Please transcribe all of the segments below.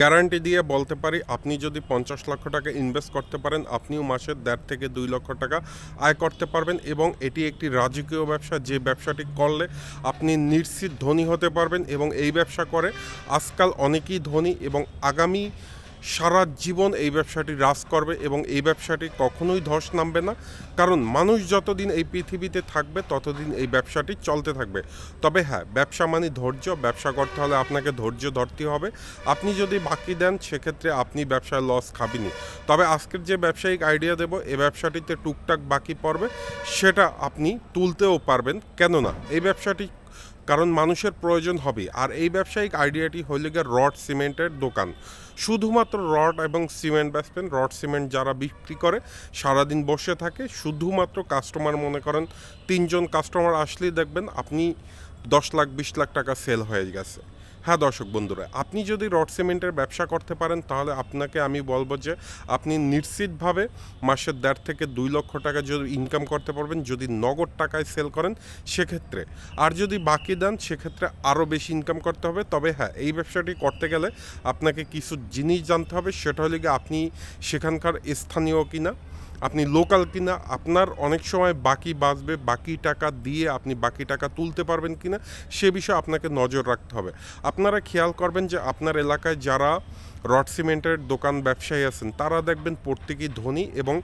Guarantee দিয়ে বলতে পারি, আপনি যদি পঞ্চাশ লক্ষ টাকা ইনভেস্ট করতে পারেন, আপনিও মাসের দেড় থেকে দুই লক্ষ টাকা আয় করতে পারবেন এবং এটি একটি রাজকীয় ব্যবসা, যে ব্যবসাটি করলে আপনি নিশ্চিত ধনী হতে পারবেন এবং এই ব্যবসা করে আজকাল অনেকেই ধনী এবং আগামী সারা জীবন এই ব্যবসাটি রাজ করবে এবং এই ব্যবসাটি কখনোই ধস নামবে না। কারণ মানুষ যতদিন এই পৃথিবীতে থাকবে, ততদিন এই ব্যবসাটি চলতে থাকবে। তবে হ্যাঁ ব্যবসা মানে ধৈর্য। ব্যবসা করতে হলে আপনাকে ধৈর্য ধরতে হবে। আপনি যদি বাকি দেন, সেক্ষেত্রে আপনি ব্যবসায় লস খাবেনি তবে আজকের যে ব্যবসায়িক আইডিয়া দেব এই ব্যবসাটিতে টুকটাক বাকি পড়বে। সেটা আপনি তুলতেও পারবেন। কেননা, এই ব্যবসাটি কারণ মানুষের প্রয়োজন হবে। আর এই ব্যবসায়িক আইডিয়াটি হইল গিয়ে রড সিমেন্টের দোকান। শুধুমাত্র রড এবং সিমেন্ট বেচবেন। রড সিমেন্ট যারা বিক্রি করে, সারাদিন বসে থাকে, শুধুমাত্র কাস্টমার মনে করেন, তিনজন কাস্টমার আসলেই দেখবেন আপনি দশ লাখ, বিশ লাখ টাকা সেল হয়ে গেছে। হ্যাঁ দর্শক বন্ধুরা, আপনি যদি রড সিমেন্টের ব্যবসা করতে পারেন, তাহলে আপনাকে আমি বলব যে আপনি নিশ্চিতভাবে মাসের দেড় থেকে দুই লক্ষ টাকা যদি ইনকাম করতে পারবেন, যদি নগদ টাকায় সেল করেন, সেক্ষেত্রে। আর যদি বাকি দেন, সেক্ষেত্রে আরও বেশি ইনকাম করতে হবে। তবে হ্যাঁ এই ব্যবসাটি করতে গেলে আপনাকে কিছু জিনিস জানতে হবে, সেটা হলে আপনি সেখানকার স্থানীয় কিনা আপনি লোকাল কিনা, আপনার অনেক সময় বাকি বাঁচবে, বাকি টাকা দিয়ে আপনি বাকি টাকা তুলতে পারবেন কি না সে বিষয়ে আপনাকে নজর রাখতে হবে। আপনারা খেয়াল করবেন যে আপনার এলাকায় যারা রড সিমেন্টের দোকান ব্যবসায়ী আছেন, তারা দেখবেন প্রত্যেকেই ধনী এবং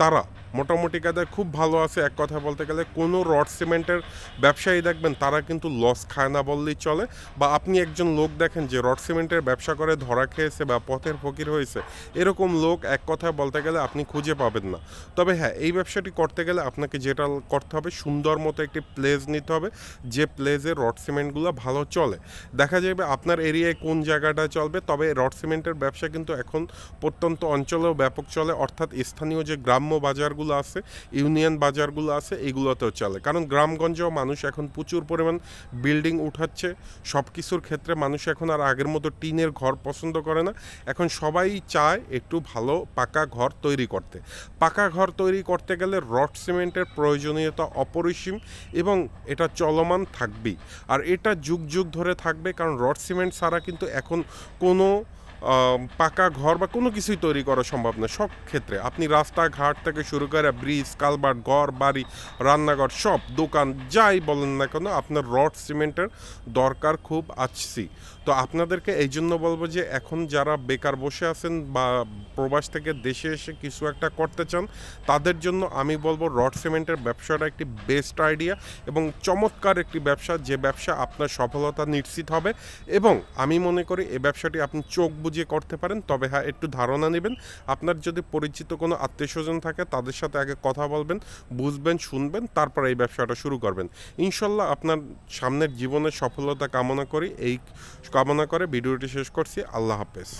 তারা মোটামুটি কাদের খুব ভালো আছে, এক কথা বলতে গেলে কোনো রড সিমেন্টের ব্যবসায়ী দেখবেন তারা কিন্তু লস খায় না বললেই চলে। বা আপনি একজন লোক দেখেন যে রড সিমেন্টের ব্যবসা করে ধরা খেয়েছে বা পথের ফকির হয়েছে, এরকম লোক এক কথায় বলতে গেলে আপনি খুঁজে পাবেন না। তবে হ্যাঁ এই ব্যবসাটি করতে গেলে আপনাকে যেটা করতে হবে, সুন্দর মতো একটি প্লেস নিতে হবে, যে প্লেসে রড সিমেন্টগুলো ভালো চলে। দেখা যাবে আপনার এরিয়ায় কোন জায়গাটা চলবে, তবে রড সিমেন্টের ব্যবসা কিন্তু এখন প্রত্যন্ত অঞ্চলেও ব্যাপক চলে, অর্থাৎ স্থানীয় যে গ্রাম্য বাজারগুলো আছে, ইউনিয়ন বাজারগুলো আছে, এগুলোতেও চলে। কারণ গ্রামগঞ্জেও মানুষ এখন প্রচুর পরিমাণ বিল্ডিং উঠাচ্ছে সব কিছুর ক্ষেত্রে মানুষ এখন আর আগের মতো টিনের ঘর পছন্দ করে না। এখন সবাই চায় একটু ভালো পাকা ঘর তৈরি করতে। পাকা ঘর তৈরি করতে গেলে রড সিমেন্টের প্রয়োজনীয়তা অপরিসীম এবং এটা চলমান থাকবেই। আর এটা যুগ যুগ ধরে থাকবে, কারণ রড সিমেন্ট ছাড়া কিন্তু এখন কোনো পাকা ঘর বা কোনো কিছুই তৈরি করা সম্ভব না সব ক্ষেত্রে। আপনি রাস্তাঘাট থেকে শুরু করে ব্রিজ কালভার্ট ঘর, বাড়ি, রান্নাঘর, সব, দোকান, যাই বলেন না কেন, আপনার রড সিমেন্টের দরকার খুব আছি তো আপনাদেরকে এই জন্য বলব যে, এখন যারা বেকার বসে আছেন বা প্রবাস থেকে দেশে এসে কিছু একটা করতে চান, তাদের জন্য আমি বলব রড সিমেন্টের ব্যবসাটা একটি বেস্ট আইডিয়া এবং চমৎকার একটি ব্যবসা, যে ব্যবসা আপনার সফলতা নিশ্চিত হবে এবং আমি মনে করি এই ব্যবসাটি আপনি চোখ বুঝিয়ে করতে পারেন, তবে হ্যাঁ একটু ধারণা নেবেন। আপনার যদি পরিচিত কোনো আত্মীয় স্বজন থাকে, তাদের সাথে আগে কথা বলবেন, বুঝবেন, শুনবেন, তারপর এই ব্যবসাটা শুরু করবেন। ইনশাল্লাহ আপনার সামনের জীবনের সফলতা কামনা করি, এই কামনা করে ভিডিওটি শেষ করছি। আল্লাহ হাফেজ।